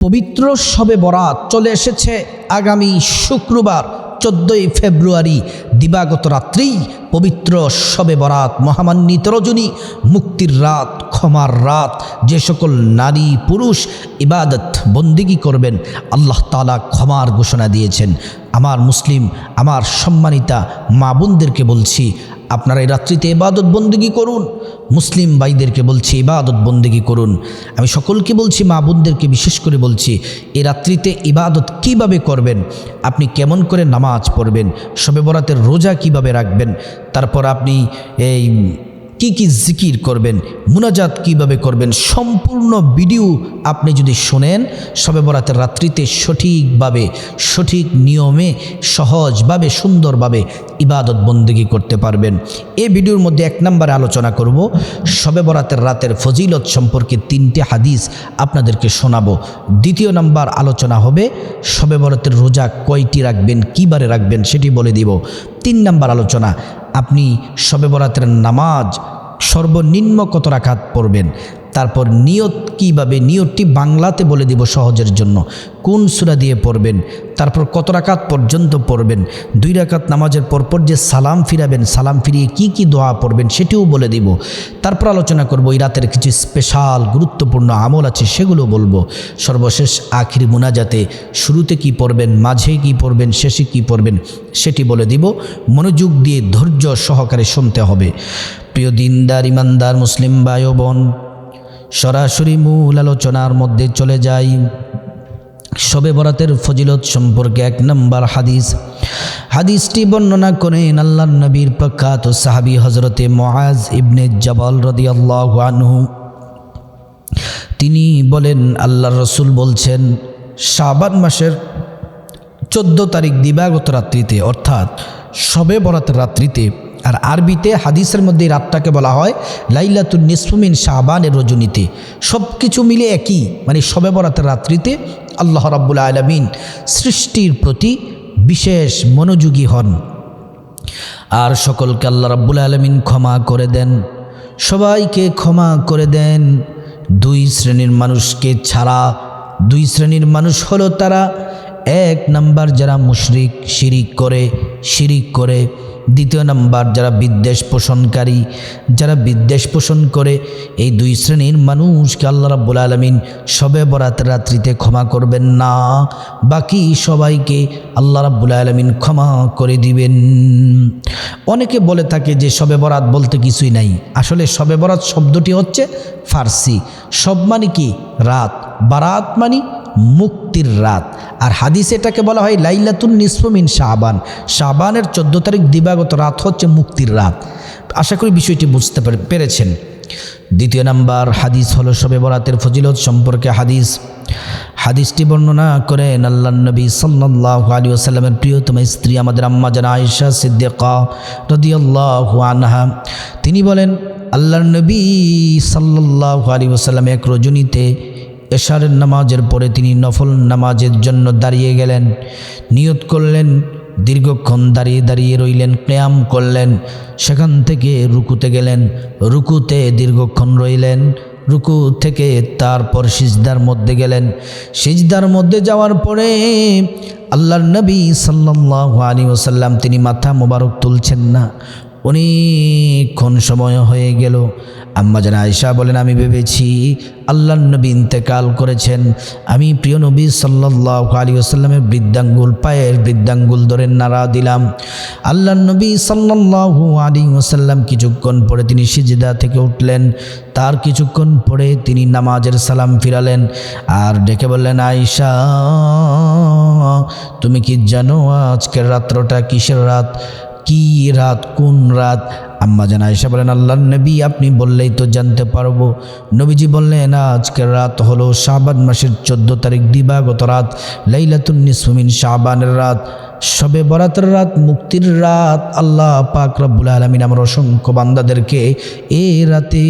পবিত্র শবে বরাত চলে এসেছে আগামী শুক্রবার, চোদ্দোই ফেব্রুয়ারি, দিবাগত রাত্রেই পবিত্র শবে বরাত, মহামান্বিত রজনী, মুক্তির রাত, ক্ষমার রাত। যে সকল নারী, পুরুষ ইবাদত, বন্দিগি করবেন, আল্লাহ তালা ক্ষমার ঘোষণা দিয়েছেন। আমার মুসলিম, আমার সম্মানিতা মা বোনদেরকে বলছি আপনারা এই রাত্রিতে এবাদত বন্দিগি করুন। মুসলিম ভাইদেরকে বলছি, ইবাদত বন্দিগি করুন। আমি সকলকে বলছি মা বোনদেরকে বিশেষ করে বলছি, এই রাত্রিতে ইবাদত কীভাবে করবেন? আপনি কেমন করে নামাজ পড়বেন? শবে বরাতের রোজা কীভাবে রাখবেন? তারপর আপনি এই কি কি জিকির করবেন, মুনাজাত কীভাবে করবেন, সম্পূর্ণ ভিডিও আপনি যদি শোনেন, সবে বরাতের রাত্রিতে সঠিকভাবে, সঠিক নিয়মে, সহজভাবে, সুন্দরভাবে ইবাদত বন্দেগী করতে পারবেন। এই ভিডিওর মধ্যে এক নম্বরে আলোচনা করব, সবে বরাতের রাতের ফজিলত সম্পর্কে তিনটে হাদিস আপনাদেরকে শোনাবো। দ্বিতীয় নাম্বার আলোচনা হবে, সবে বরাতের রোজা কয়টি রাখবেন, কিবারে রাখবেন, সেটি বলে দিব। তিন নাম্বার আলোচনা আপনি শবে বরাতের নামাজ সর্বনিম্ন কত রাখাত পড়বেন? তারপর নিয়ত কীভাবে, নিয়তটি বাংলাতে বলে দিব সহজের জন্য। কোন সুরা দিয়ে পড়বেন? তারপর কত রাকাত পর্যন্ত পড়বেন? দুই রাকাত নামাজের পরপর যে সালাম ফিরাবেন, সালাম ফিরিয়ে কি কি দোয়া পড়বেন সেটিও বলে দিব। তারপর আলোচনা করব এই রাতের কিছু স্পেশাল, গুরুত্বপূর্ণ আমল আছে সেগুলো বলব। সর্বশেষ আখির মুনাজাতে শুরুতে কি পড়বেন, মাঝে কি পড়বেন, শেষে কি পড়বেন সেটি বলে দিব। মনোযোগ দিয়ে ধৈর্য সহকারে শুনতে হবে। প্রিয় দিনদার, ইমানদার, মুসলিম ভাই ও বোন সরাসরি মূল আলোচনার মধ্যে চলে যাই। শবে বরাতের ফজিলত সম্পর্কে এক নম্বর হাদিস। হাদিসটি বর্ণনা করেন আল্লাহ নবীর প্রখ্যাত সাহাবি হজরতে মহাজ ইবনে জবাল রদি আনহু। তিনি বলেন আল্লাহ রসুল বলছেন, শাবান মাসের চোদ্দ তারিখ দিবাগত রাত্রিতে, অর্থাৎ শবে বরাতের রাত্রিতে আর আরবিতে হাদিসের মধ্যে রাতটাকে বলা হয় লাইলাতুল নিসফুমিন শাহবানের রজনীতে। সব কিছু মিলে একই মানে শবে বরাতের রাত্রিতে আল্লাহ রাব্বুল আলমিন সৃষ্টির প্রতি বিশেষ মনোযোগী হন। আর সকলকে আল্লাহ রাব্বুল আলমিন ক্ষমা করে দেন। সবাইকে ক্ষমা করে দেন। দুই শ্রেণির মানুষকে ছাড়া দুই শ্রেণির মানুষ হলো তারা। এক নাম্বার যারা মুশরিক, শিরিক করে শিরিক করে। দ্বিতীয় নাম্বার, যারা বিদ্বেষ পোষণকারী, যারা বিদ্বেষ পোষণ করে, এই দুই শ্রেণির মানুষকে আল্লাহ রাব্বুল আলমিন সবে বরাত রাত্রিতে ক্ষমা করবেন না। বাকি সবাইকে আল্লাহ রাব্বুল আলমিন ক্ষমা করে দিবেন। অনেকে বলে থাকে যে সবে বরাত বলতে কিছুই নাই। আসলে সবে বরাত শব্দটি হচ্ছে ফার্সি। সব মানে কি? রাত। বারাত মানে মুক্তির রাত। আর হাদিস এটাকে বলা হয় লাইলাতুন নিসফমিন শাহবান শাহবানের চোদ্দ তারিখ দিবাগত রাত হচ্ছে মুক্তির রাত। আশা করি বিষয়টি বুঝতে পেরেছেন। দ্বিতীয় নাম্বার, হাদিস হলো শবে বরাতের ফজিলত সম্পর্কে হাদিস। হাদিসটি বর্ণনা করেন আল্লাহ নবী সাল্লাহ আলী আসাল্লামের প্রিয়তম স্ত্রী আমাদের আম্মা জানা আয়েশা সিদ্দিকা রদিয়াল্লাহু আনহা। তিনি বলেন, আল্লাহর নবী সাল্লাহ আলী আসাল্লাম এক রজনীতে এশারের নামাজের পরে তিনি নফল নামাজের জন্য দাঁড়িয়ে গেলেন। নিয়ত করলেন, দীর্ঘক্ষণ দাঁড়িয়ে দাঁড়িয়ে রইলেন ক্যাম করলেন। সেখান থেকে রুকুতে গেলেন, রুকুতে দীর্ঘক্ষণ রইলেন। রুকু থেকে তারপর সিজদার মধ্যে গেলেন। সিজদার মধ্যে যাওয়ার পরে আল্লাহর নবী সাল্লাহ আলী ওসাল্লাম তিনি মাথা মোবারক তুলছেন না। অনেকক্ষণ সময় হয়ে গেল। আম্মা যেন আয়সা বলেন, আমি ভেবেছি আল্লাহ নবী ইন্তেকাল করেছেন। আমি প্রিয় নবী সাল্লাহ আলী আসাল্লামের বৃদ্ধাঙ্গুল, পায়ের বৃদ্ধাঙ্গুল ধরে নাড়া দিলাম। আল্লাহ নবী সাল্লাহ আলী ওসাল্লাম কিছুক্ষণ পরে তিনি সিজদা থেকে উঠলেন। তার কিছুক্ষণ পরে তিনি নামাজের সালাম ফিরালেন। আর ডেকে বললেন আয়সা তুমি কি জানো আজকের রাত্রটা কিসের রাত? কি রাত, কোন রাত? আম্মা জানা এসে বলেন আল্লাহ নবী, আপনি বললেই তো জানতে পারব। নবীজি বললেন, আজকের রাত হলো শাবান মাসের চোদ্দ তারিখ, দিবাগত রাত, লাইলাতুন নিসমিন শাবানের রাত। সবে বরাতের রাত, মুক্তির রাত। আল্লাহ পাক রব্বুল আলমিন আমার অসংখ্য বান্দাদেরকে এ রাতে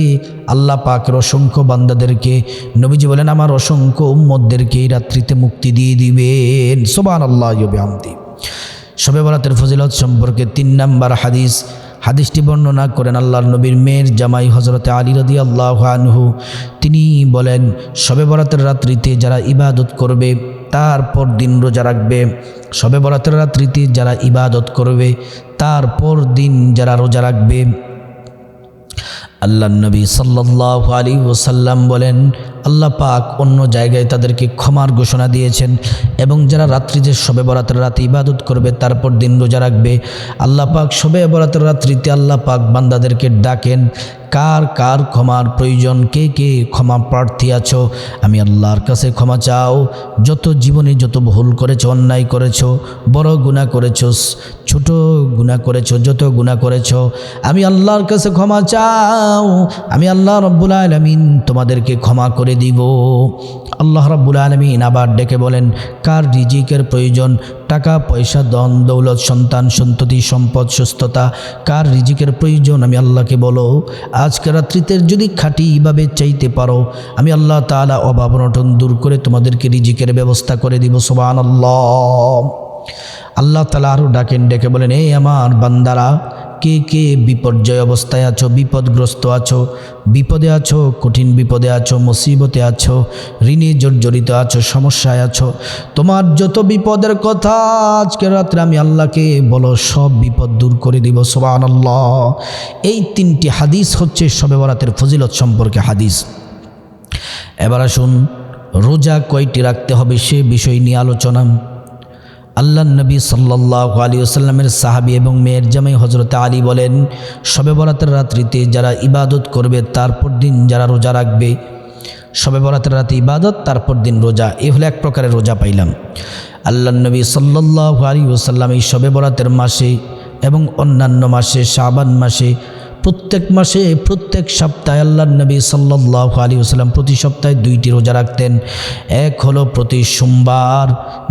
আল্লাহ পাকের অসংখ্য বান্দাদেরকে, নবীজি বলেন, আমার অসংখ্য উম্মদদেরকে এই রাত্রিতে মুক্তি দিয়ে দিবেন। সোবান আল্লাহ আমদি শবে বরাতের ফজিলত সম্পর্কে তিন নাম্বার হাদিস। হাদিসটি বর্ণনা করেন আল্লাহর নবীর মেয়ের জামাই হজরতে আলী রদি আল্লাহানহু তিনি বলেন, শবে বরাতের রাত্রিতে যারা ইবাদত করবে, তারপর দিন রোজা রাখবে। শবে বরাতের রাত্রিতে যারা ইবাদত করবে, তারপর দিন যারা রোজা রাখবে। আল্লাহ নবী সাল্লাহ আলী ওসাল্লাম বলেন, আল্লাহ পাক অন্য জায়গায় তাদেরকে ক্ষমার ঘোষণা দিয়েছেন এবং যারা রাত্রিতে শবে বরাতের রাতে ইবাদত করবে তারপর দিন রোজা রাখবে, আল্লাহ পাক শবে বরাতের রাত্রিতে আল্লাহ পাক বান্দাদেরকে ডাকেন কার কার ক্ষমার প্রয়োজন? কে কে ক্ষমা প্রার্থী আছো? আমি আল্লাহর কাছে ক্ষমা চাও। যত জীবনে যত ভুল করেছ, অন্যায় করেছ, বড় গুণা করেছ, ছোট গুণা করেছ, যত গুণা করেছ, আমি আল্লাহর কাছে ক্ষমা চাও। আমি আল্লাহ রব্বুল আলমিন তোমাদেরকে ক্ষমা করে দিব। আল্লাহ রব্বুল আলমিন আবার ডেকে বলেন, কার রিজিকের প্রয়োজন? টাকা, পয়সা দন দৌলত, সন্তান, সন্ততি, সম্পদ, সুস্থতা, কার রিজিকের প্রয়োজন আমি আল্লাহকে বলো। আজকে রাত্রিতে যদি খাঁটিভাবে চাইতে পারো, আমি আল্লাহ তালা অভাব অনটন দূর করে তোমাদেরকে রিজিকের ব্যবস্থা করে দিব সোবান আল্লাহ আল্লাহ তালা আরও ডাকেন, ডেকে বলেন এই আমার বান্দারা কে কে বিপর্যয় অবস্থায় আছো, বিপদগ্রস্ত আছো, বিপদে আছো, কঠিন বিপদে আছো, মুসিবতে আছো, ঋণে জর্জরিত আছো, সমস্যায় আছো, তোমার যত বিপদের কথা আজকে রাত্রে আমি আল্লাহকে বলো, সব বিপদ দূর করে দিব সোবান আল্লাহ এই তিনটি হাদিস হচ্ছে শবে বরাতের ফজিলত সম্পর্কে হাদিস। এবার আসুন, রোজা কয়টি রাখতে হবে সে বিষয় নিয়ে আলোচনা। আল্লাহ নবী সাল্লাহ আলী আসাল্লামের সাহাবি এবং মেয়ের জামাই হজরত আলী বলেন শবে বরাতের রাত্রিতে যারা ইবাদত করবে, তারপর দিন যারা রোজা রাখবে। শবে বরাতের রাতে ইবাদত, তারপর দিন রোজা। এ হলো এক প্রকারের রোজা পাইলাম। আল্লাহ নবী সাল্লাহ আলী ওসাল্লাম এই শবে বরাতের মাসে এবং অন্যান্য মাসে, শাবান মাসে প্রত্যেক মাসে, প্রত্যেক সপ্তাহে আল্লাহ নবী সাল্লাহ আলী ওসাল্লাম প্রতি সপ্তাহে দুইটি রোজা রাখতেন। এক হলো প্রতি সোমবার,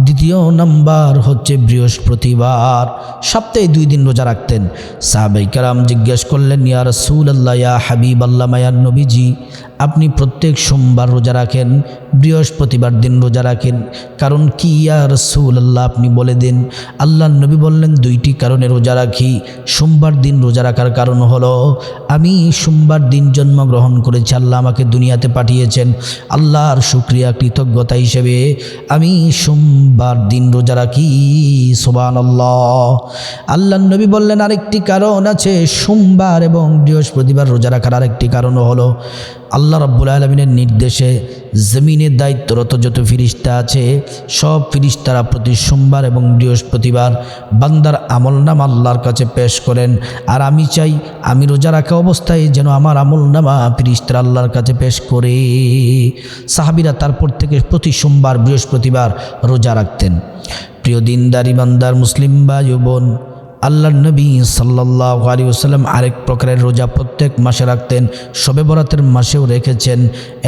দ্বিতীয় নাম্বার হচ্ছে বৃহস্পতিবার। সপ্তাহে দুই দিন রোজা রাখতেন। সাহাবাই কারাম জিজ্ঞেস করলেন, ইয়া রসুল আল্লাহ ইয়া হাবিব আল্লাহ মায়ার নবীজি, আপনি প্রত্যেক সোমবার রোজা রাখেন, বৃহস্পতিবার দিন রোজা রাখেন, কারণ কি? ইয়া রসুল আল্লাহ আপনি বলে দিন। আল্লাহ নবী বললেন, দুইটি কারণে রোজা রাখি। সোমবার দিন রোজা রাখার কারণ হলো আমি সোমবার দিন জন্মগ্রহণ করেছি, আল্লাহ আমাকে দুনিয়াতে পাঠিয়েছেন। আল্লাহর শুক্রিয়া, কৃতজ্ঞতা হিসেবে আমি সোমবার দিন রোজা রাখি সোবান আল্লাহ আল্লাহ নবী বললেন, আরেকটি কারণ আছে, সোমবার এবং বৃহস্পতিবার রোজা রাখার আরেকটি কারণ হলো আল্লাহ রব্বুল আলমিনের নির্দেশে জমিনের দায়িত্বরত যত ফিরিস্তা আছে, সব ফিরিস্তারা প্রতি সোমবার এবং বৃহস্পতিবার বান্দার আমল নাম আল্লাহর কাছে পেশ করেন। আর আমি চাই, আমি রোজা রাখা অবস্থায় যেন আমার আমল নামা ফিরিস্তারা আল্লাহর কাছে পেশ করে। সাহাবিরা তারপর থেকে প্রতি সোমবার, বৃহস্পতিবার রোজা রাখতেন। প্রিয় দিনদারি বান্দার মুসলিম বা বোন আল্লাহ নবী সাল্লাহ আলী ওসাল্লাম আরেক প্রকারের রোজা প্রত্যেক মাসে রাখতেন, শবে বরাতের মাসেও রেখেছেন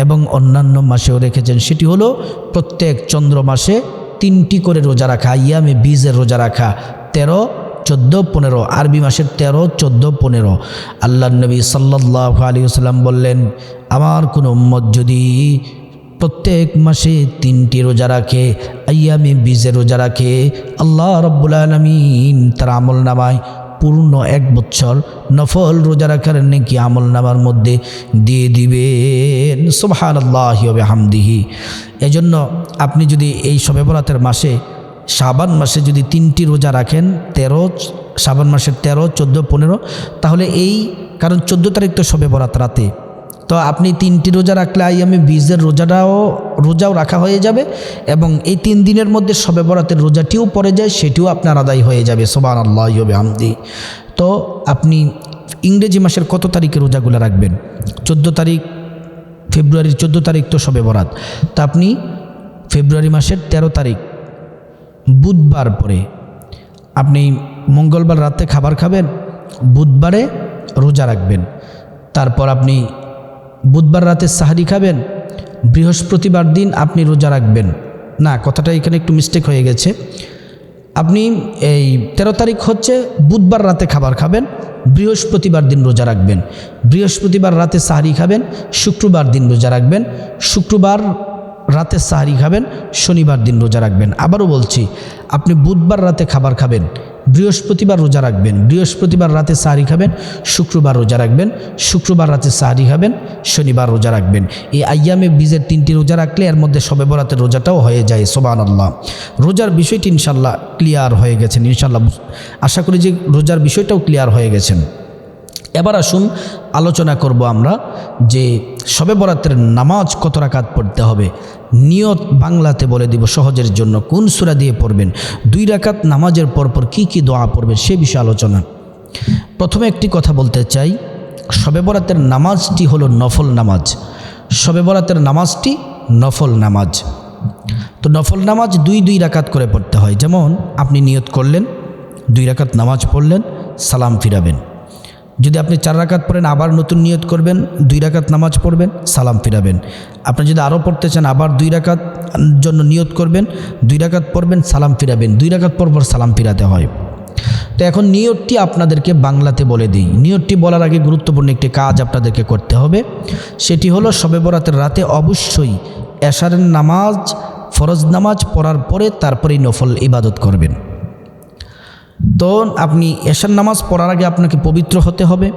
এবং অন্যান্য মাসেও রেখেছেন। সেটি হলো প্রত্যেক চন্দ্র মাসে তিনটি করে রোজা রাখা ইয়ামে বীজের রোজা রাখা, তেরো, চোদ্দ, পনেরো, আরবি মাসের তেরো, চোদ্দ, পনেরো। আল্লাহ নবী সাল্লাহ আলী ওসাল্লাম বললেন, আমার কোনো উম্মত যদি প্রত্যেক মাসে তিনটি রোজা রাখে, আয়ামে বীজে রোজা রাখে। আল্লাহ রব্বুল আলমিন তার আমল নামায় পূর্ণ এক বছর নফল রোজা রাখার নাকি আমল নামার মধ্যে দিয়ে দিবেন। সোহান আল্লাহ হামদিহি এজন্য আপনি যদি এই শবে বরাতের মাসে, শাবান মাসে যদি তিনটি রোজা রাখেন, তেরো, শাবান মাসের তেরো, চোদ্দ, পনেরো, তাহলে এই, কারণ চোদ্দ তারিখ তো শবে বরাত রাতে। তো আপনি তিনটি রোজা রাখলে আইয়ামে বীজের রোজাটাও, রোজাও রাখা হয়ে যাবে এবং এই তিন দিনের মধ্যে সবে বরাতের রোজাটিও পড়ে যায়, সেটিও আপনার আদায় হয়ে যাবে সোবান আল্লাহ আমদি তো আপনি ইংরেজি মাসের কত তারিখে রোজাগুলো রাখবেন? চোদ্দ তারিখ, ফেব্রুয়ারির চোদ্দ তারিখ তো সবে বরাত। তা আপনি ফেব্রুয়ারি মাসের ১৩ তারিখ, বুধবার পরে আপনি মঙ্গলবার রাতে খাবার খাবেন, বুধবারে রোজা রাখবেন। তারপর আপনি বুধবার রাতে সাহারি খাবেন, বৃহস্পতিবার দিন আপনি রোজা রাখবেন। না, কথাটা এখানে একটু মিস্টেক হয়ে গেছে। আপনি এই তেরো তারিখ হচ্ছে বুধবার রাতে খাবার খাবেন, বৃহস্পতিবার দিন রোজা রাখবেন। বৃহস্পতিবার রাতে সাহারি খাবেন, শুক্রবার দিন রোজা রাখবেন। শুক্রবার রাতে সাহারি খাবেন, শনিবার দিন রোজা রাখবেন। আবারও বলছি, আপনি বুধবার রাতে খাবার খাবেন বৃহস্পতিবার রোজা রাখবেন। বৃহস্পতিবার রাতে সাহারি খাবেন, শুক্রবার রোজা রাখবেন, শুক্রবার রাতে সাহারি খাবেন, শনিবার রোজা রাখবেন। এই আয়ামে বীজের তিনটি রোজা রাখলে এর মধ্যে সবে বরাতের রোজাটাও হয়ে যায় সোবান আল্লাহ রোজার বিষয়টি ইনশাল্লাহ ক্লিয়ার হয়ে গেছেন, ইনশাল্লাহ আশা করি যে রোজার বিষয়টাও ক্লিয়ার হয়ে গেছেন। এবার আসুন আলোচনা করব আমরা যে শবে বরাতের নামাজ কত রাকাত পড়তে হবে। নিয়ত বাংলাতে বলে দিব সহজের জন্য। কোন সুরা দিয়ে পড়বেন? দুই রাকাত নামাজের পরপর কি কি দোয়া পড়বেন সে বিষয়ে আলোচনা। প্রথমে একটি কথা বলতে চাই। শবে বরাতের নামাজটি হলো নফল নামাজ। শবে বরাতের নামাজটি নফল নামাজ। তো নফল নামাজ দুই দুই রাকাত করে পড়তে হয়। যেমন আপনি নিয়ত করলেন, দুই রাকাত নামাজ পড়লেন, সালাম ফিরাবেন। যদি আপনি চার রাকাত পড়েন, আবার নতুন নিয়ত করবেন, দুই রাকাত নামাজ পড়বেন, সালাম ফিরাবেন। আপনি যদি আরও পড়তে চান, আবার দুই রাকাত জন্য নিয়ত করবেন, দুই রাকাত পড়বেন, সালাম ফিরাবেন। দুই রাকাত পর পর সালাম ফিরাতে হয়। তো এখন নিয়তটি আপনাদেরকে বাংলাতে বলে দিই। নিয়তটি বলার আগে গুরুত্বপূর্ণ একটি কাজ আপনাদেরকে করতে হবে। সেটি হলো শবে বরাতের রাতে অবশ্যই এশারের নামাজ, ফরজ নামাজ পড়ার পরে তারপরেই নফল ইবাদত করবেন। তো আপনি এশার নামাজ পড়ার আগে আপনাকে পবিত্র হতে হবে।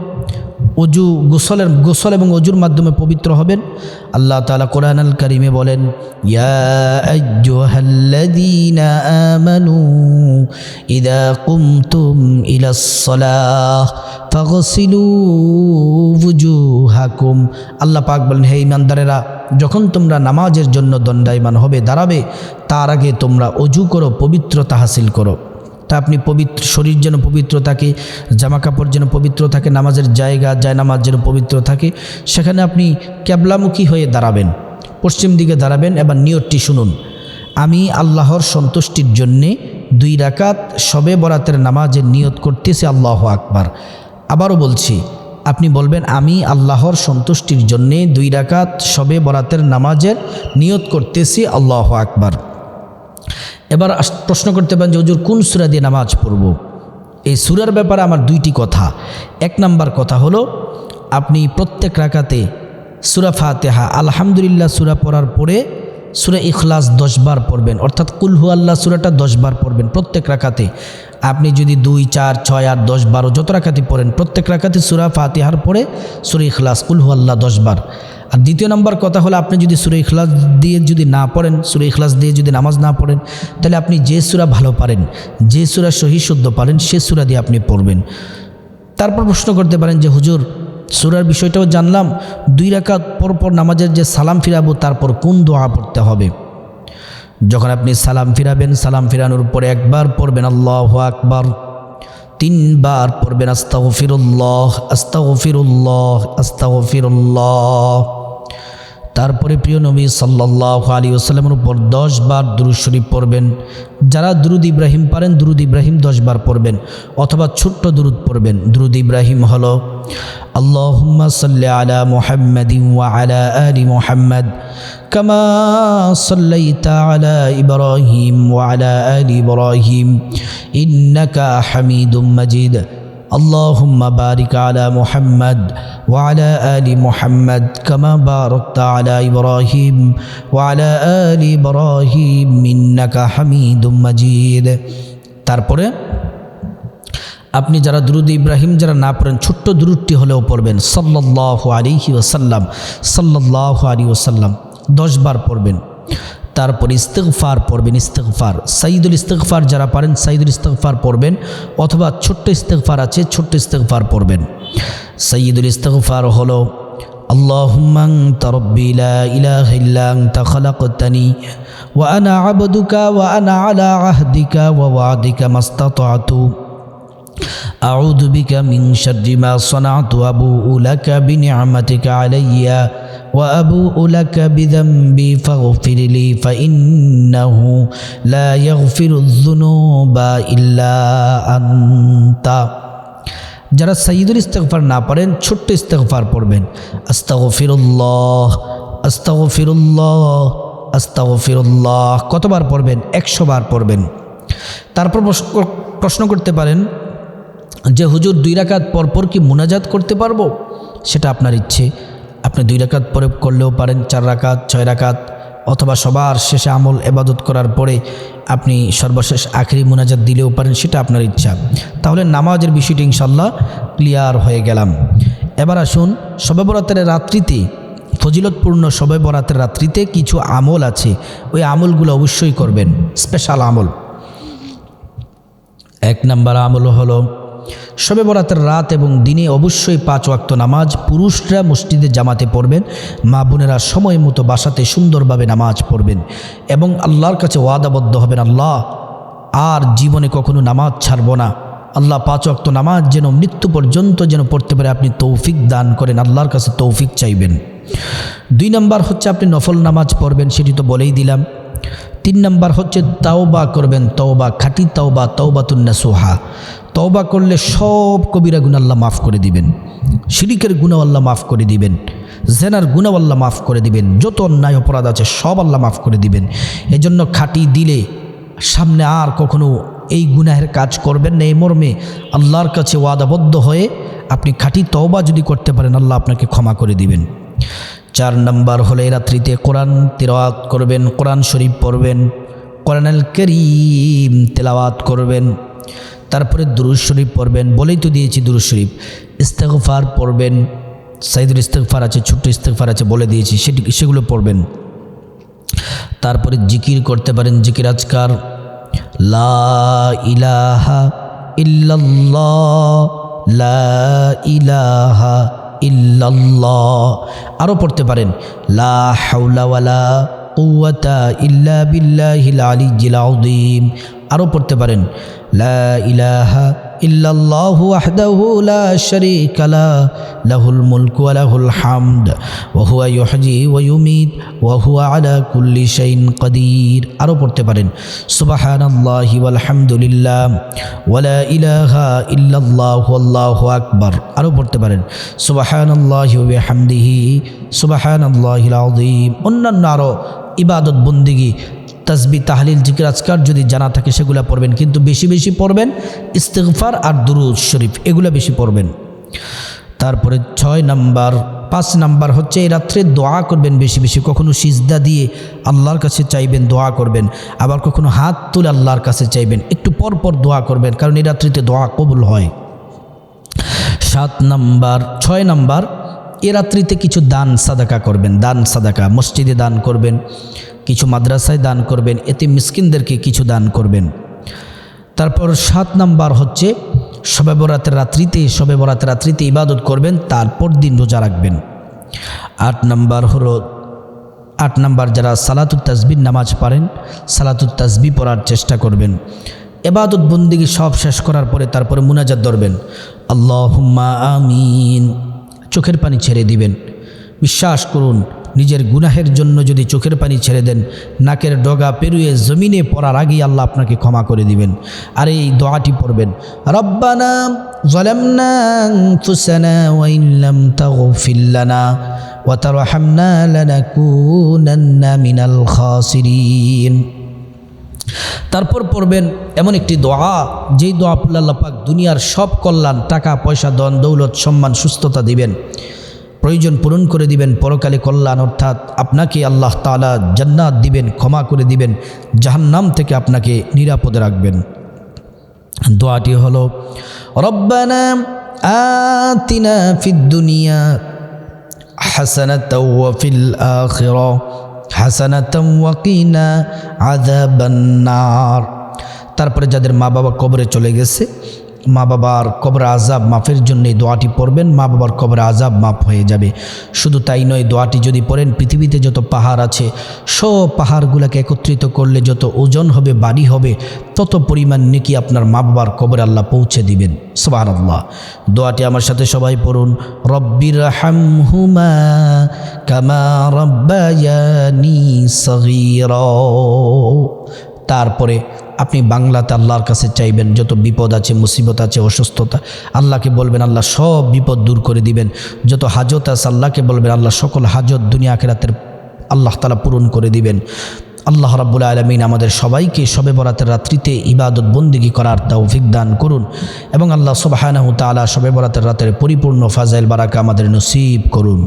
অজু গোসলের, গোসল এবং অজুর মাধ্যমে পবিত্র হবেন। আল্লাহ তালা কোরআন আল করিমে বলেন ওয়ুজুহাকুম আল্লাহ পাক বলেন, হে ইমানদারেরা যখন তোমরা নামাজের জন্য দণ্ডায়মান হবে, দাঁড়াবে, তার আগে তোমরা অজু করো, পবিত্রতা হাসিল করো। তা আপনি পবিত্র, শরীর যেন পবিত্র থাকে জামা কাপড় যেন পবিত্র থাকে, নামাজের জায়গা যায় নামাজ যেন পবিত্র থাকে, সেখানে আপনি ক্যাবলামুখী হয়ে দাঁড়াবেন। পশ্চিম দিকে দাঁড়াবেন, এবার নিয়তটি শুনুন। আমি আল্লাহর সন্তুষ্টির জন্যে দুই রাকাত সবে বরাতের নামাজের নিয়ত করতেছি, আল্লাহ আকবার। আবারও বলছি, আপনি বলবেন, আমি আল্লাহর সন্তুষ্টির জন্যে দুই রাকাত সবে বরাতের নামাজের নিয়ত করতেছি, আল্লাহ আকবার। এবার প্রশ্ন করতে পারেন যে, হুজুর, কোন সুরা দিয়ে নামাজ পড়ব? এই সুরার ব্যাপারে আমার দুইটি কথা। এক নাম্বার কথা হলো, আপনি প্রত্যেক রাকাতে সুরা ফাতেহা, আলহামদুলিল্লাহ সুরা পড়ার পরে সুরা ইখলাস দশবার পড়বেন। অর্থাৎ কুলহু আল্লাহ সুরাটা দশবার পড়বেন প্রত্যেক রাকাতে। আপনি যদি দুই, চার, ছয়, আট, দশ, বারো যত রাকাতে পড়েন, প্রত্যেক রাকাতে সুরা ফাতিহার পরে সুরা ইখলাস কুলহু আল্লাহ দশবার আর দ্বিতীয় নম্বর কথা হলো, আপনি যদি সুরে ইখলাস দিয়ে যদি না পড়েন, সুরে ইখলাস দিয়ে যদি নামাজ না পড়েন, তাহলে আপনি যে সুরা ভালো পারেন, যে সুরা সহি শুদ্ধ পারেন, সে সুরা দিয়ে আপনি পড়বেন। তারপর প্রশ্ন করতে পারেন যে, হুজুর, সুরার বিষয়টাও জানলাম, দুই রাকাত পরপর নামাজের যে সালাম ফিরাবো, তারপর কোন দোয়া পড়তে হবে? যখন আপনি সালাম ফিরাবেন, সালাম ফিরানোর পরে একবার পড়বেন, আল্লাহ আকবার। তিনবার পড়বেন আস্তাও ফিরুল্লাহ আস্তাও ফিরুল্লাহ আস্তাও ফিরুল্লাহ তারপরে প্রিয় নবী সাল্লাহ আলী ওসাল্লামের উপর দশ বার দুরুদ শরীফ পড়বেন। যারা দুরুদ ইব্রাহিম পারেন, দুরুদ ইব্রাহিম দশ বার পড়বেন। অথবা ছোট্ট দুরুদ পড়বেন। দুরুদ ইব্রাহিম হলো, আল্লাহুম্মা সাল্লি আলা মুহাম্মাদিন ওয়া আলা আলী মুহাম্মাদ। কামা সাল্লাইতা আলা ইব্রাহিম ওয়া আলা আলি ইব্রাহিম ইন্নাকা হামিদুম মাজিদ اللهم بارك على محمد وعلى آل محمد كما باركت على إبراهيم وعلى آل إبراهيم إنك حميد مجيد তারপরে আপনি যারা দুরুদ ইব্রাহিম যারা না পড়েন ছোট্ট দুরুদটি হলেও পড়বেন সাল্লাহ আলিহি ওসাল্লাম সাল্লাহ আলী ওসাল্লাম দশবার পড়বেন তারপর ইস্তেকফার পড়বেন ইস্তেকফার সাইদুল ইস্তেকফার যারা পারেন সাইদুল ইস্তেকফার পড়বেন অথবা ছোট্ট ইস্তেকফার আছে ছোট্ট ইস্তেকফার পড়বেন সাইদুল ইস্তেকফার হলো اللهم انت ربي لا اله الا انت خلقتني وانا عبدك وانا على عهدك ووعدك ما استطعت أعوذ بك من شر ما صنعت وأبوء لك بنعمتك علي وأبوء لك بذنبي فاغفر لي فإنه لا يغفر الذنوب إلا أنت যারা সাইদুল ইস্তেগফার না পারেন ছোট্ট ইস্তেগফার পড়বেন আস্তাগফিরুল্লাহ আস্তাগফিরুল্লাহ আস্তাগফিরুল্লাহ কতবার পড়বেন একশো বার পড়বেন তারপর প্রশ্ন- প্রশ্ন করতে পারেন যে হুজুর দুই রাকাত পরপর কি মুনাজাত করতে পারবো সেটা আপনার ইচ্ছে আপনি দুই রাকাত পরে করলেও পারেন, চার রাকাত, ছয় রাকাত, অথবা সবার শেষে আমল এবাদত করার পরে আপনি সর্বশেষ আখেরি মোনাজাত দিলেও পারেন, সেটা আপনার ইচ্ছা। তাহলে নামাজের বিষয়টি ইনশাল্লাহ ক্লিয়ার হয়ে গেলাম। এবার আসুন শবে বরাতের রাত্রিতে, ফজিলতপূর্ণ শবে বরাতের রাত্রিতে কিছু আমল আছে, ওই আমলগুলো অবশ্যই করবেন, স্পেশাল আমল। এক নাম্বার আমল হলো শবে বরাতের রাত এবং দিনে অবশ্যই পাঁচ ওয়াক্ত নামাজ পুরুষরা মসজিদে জামাতে পড়বেন। মা বোনেরা সময় মতো বাসাতে সুন্দরভাবে নামাজ পড়বেন এবং আল্লাহর কাছে ওয়াদাবদ্ধ হবেন, আল্লাহ, আর জীবনে কখনো নামাজ ছাড়ব না। আল্লাহ পাঁচ ওয়াক্ত নামাজ যেন মৃত্যু পর্যন্ত যেন পড়তে পারে, আপনি তৌফিক দান করেন, আল্লাহর কাছে তৌফিক চাইবেন। দুই নাম্বার হচ্ছে আপনি নফল নামাজ পড়বেন, সেটি তো বলেই দিলাম। তিন নাম্বার হচ্ছে তাওবা করবেন, তওবা, খাঁটি তাওবা তওবাতুন্না সোহা তওবা করলে সব কবিরা গুণ মাফ করে দিবেন, শিরিকের গুণাও মাফ করে দিবেন, জেনার গুণাও মাফ করে দিবেন, যত অন্যায় অপরাধ আছে সব আল্লাহ মাফ করে দিবেন। এজন্য খাঁটি দিলে সামনে আর কখনো এই গুনাহের কাজ করবেন না, এই মর্মে আল্লাহর কাছে ওয়াদাবদ্ধ হয়ে আপনি খাঁটি তওবা যদি করতে পারেন, আল্লাহ আপনাকে ক্ষমা করে দিবেন। চার নাম্বার হলে রাত্রিতে কোরআন তেলাওয়াত করবেন, কোরআন শরীফ পড়বেন, কোরআনাল করিম তেলাওয়াত করবেন, তারপরে দুরুজ শরীফ পড়বেন, বলেই তো দিয়েছি দুরুজ শরীফ। ইস্তেগফার পড়বেন, সাইদুল ইস্তেগফার আছে, ছোট্ট ইস্তেগফার আছে, বলে দিয়েছি, সেটি সেগুলো পড়বেন। তারপরে জিকির করতে পারেন, জিকির আজকার, লা ইলাহা ইল্লাল্লাহ, লা ইলাহা ইল্লাল্লাহ। আরও পড়তে পারেন, লা হাউলাওয়ালা কুয়াতা ইল্লা বিল্লাহিল আলী আযীম। আরও পড়তে পারেন, লা ইলাহা ইল্লাল্লাহু লা শারীকা লাহুল মুলকু ওয়া হামদ, ওয়া হুয়া ইউহয়ি ওয়া ইউমীত আলা কুল্লি শাইইন কাদির। আরও পড়তে পারেন, সুবহানাল্লাহি ওয়াল হামদুলিল্লাহ, ওয়া লা ইলাহা ইল্লাল্লাহু আল্লাহু আকবার। আরও পড়তে পারেন, সুবহানাল্লাহি ওয়া বিহামদিহি, সুবহানাল্লাহিল আযীম। অন্যান্য আরও ইবাদত বন্দিগি তসবি, তাহলিল, জিকির, আজকার যদি জানা থাকে সেগুলো পড়বেন। কিন্তু বেশি বেশি পড়বেন ইস্তেগফার আর দুরুদ শরীফ, এগুলো বেশি পড়বেন। তারপরে ছয় নাম্বার, পাঁচ নাম্বার হচ্ছে এই রাত্রে দোয়া করবেন বেশি বেশি, কখনো সিজদা দিয়ে আল্লাহর কাছে চাইবেন দোয়া করবেন, আবার কখনো হাত তুলে আল্লাহর কাছে চাইবেন, একটু পর পর দোয়া করবেন, কারণ এই রাত্রিতে দোয়া কবুল হয়। সাত নাম্বার, ছয় নাম্বার এ রাত্রিতে কিছু দান সাদাকা করবেন, দান সাদাকা। মসজিদে দান করবেন, কিছু মাদ্রাসায় দান করবেন, এতে মিসকিনদেরকে কিছু দান করবেন। তারপর সাত নাম্বার হচ্ছে শবে বরাতের রাত্রিতে শবে বরাতের রাত্রিতে ইবাদত করবেন, তারপর দিন রোজা রাখবেন। আট নাম্বার হলো, আট নাম্বার যারা সালাতুত তাসবির নামাজ পারেন সালাতুত তাসবি পড়ার চেষ্টা করবেন। এবাদত বন্দিগি সব শেষ করার পরে তারপরে মুনাজাত ধরবেন। আল্লাহুম্মা আমিন। চোখের পানি ছেড়ে দিবেন। বিশ্বাস করুন, নিজের গুনাহের জন্য যদি চোখের পানি ছেড়ে দেন, নাকের ডগা পেরুয়ে জমিনে পড়ার আগেই আল্লাহ আপনাকে ক্ষমা করে দিবেন। আর এই দোয়াটি পড়বেন, রব্বানা জলামনা ফুসানা ওয়াইল্লাম তাগফিল্লানা মিনাল তারপর পড়বেন এমন একটি দোয়া। যেই দোয়া আল্লাহ পাক দুনিয়ার সব কল্যাণ, টাকা, পয়সা দন দৌলত, সম্মান, সুস্থতা দিবেন। প্রয়োজন পূরণ করে দিবেন, পরকালে কল্যাণ অর্থাৎ আপনাকে আল্লাহ তালা জান্নাত দিবেন, ক্ষমা করে দিবেন, জাহান্নাম থেকে আপনাকে নিরাপদে রাখবেন। দোয়াটি হলো, রব্বানা আতিনা ফিদ দুনিয়া ওয়া ফিল আখিরা। হাসানাতাম ওয়াকিনা আযাবান নার। তারপরে যাদের মা বাবা কবরে চলে গেছে মা বাবার কবর আজাব মাফের জন্য এই দোয়াটি পড়বেন মা বাবার কবর আজাব মাফ হয়ে যাবে। শুধু তাই নয়, দোয়াটি যদি পড়েন, পৃথিবীতে যত পাহাড় আছে, সব পাহাড়গুলোকে একত্রিত করলে যত ওজন হবে, বাড়ি হবে, তত পরিমাণ নেকি আপনার মা বাবার কবরে আল্লাহ পৌঁছে দিবেন। সবার আল্লাহ দোয়াটি আমার সাথে সবাই পড়ুন। রব্বির হামহুমা কামা রব্বায়ানি সগীরা। তারপরে আপনি বাংলাতে আল্লাহর কাছে চাইবেন, যত বিপদ আছে, মুসিবত আছে, অসুস্থতা, আল্লাহকে বলবেন, আল্লাহ সব বিপদ দূর করে দিবেন। যত হাজত আছে, আল্লাহকে বলবেন, আল্লাহ সকল হাজত দুনিয়া আখেরাতের আল্লাহ তালা পূরণ করে দিবেন। আল্লাহ রাব্বুল আলমিন আমাদের সবাইকে শবে বরাতের রাত্রিতে ইবাদত বন্দিগি করার তৌফিক দান করুন এবং আল্লাহ সুবাহানাহু তালা শবে বরাতের রাতের পরিপূর্ণ ফাজাইল বারাকা আমাদের নসিব করুন।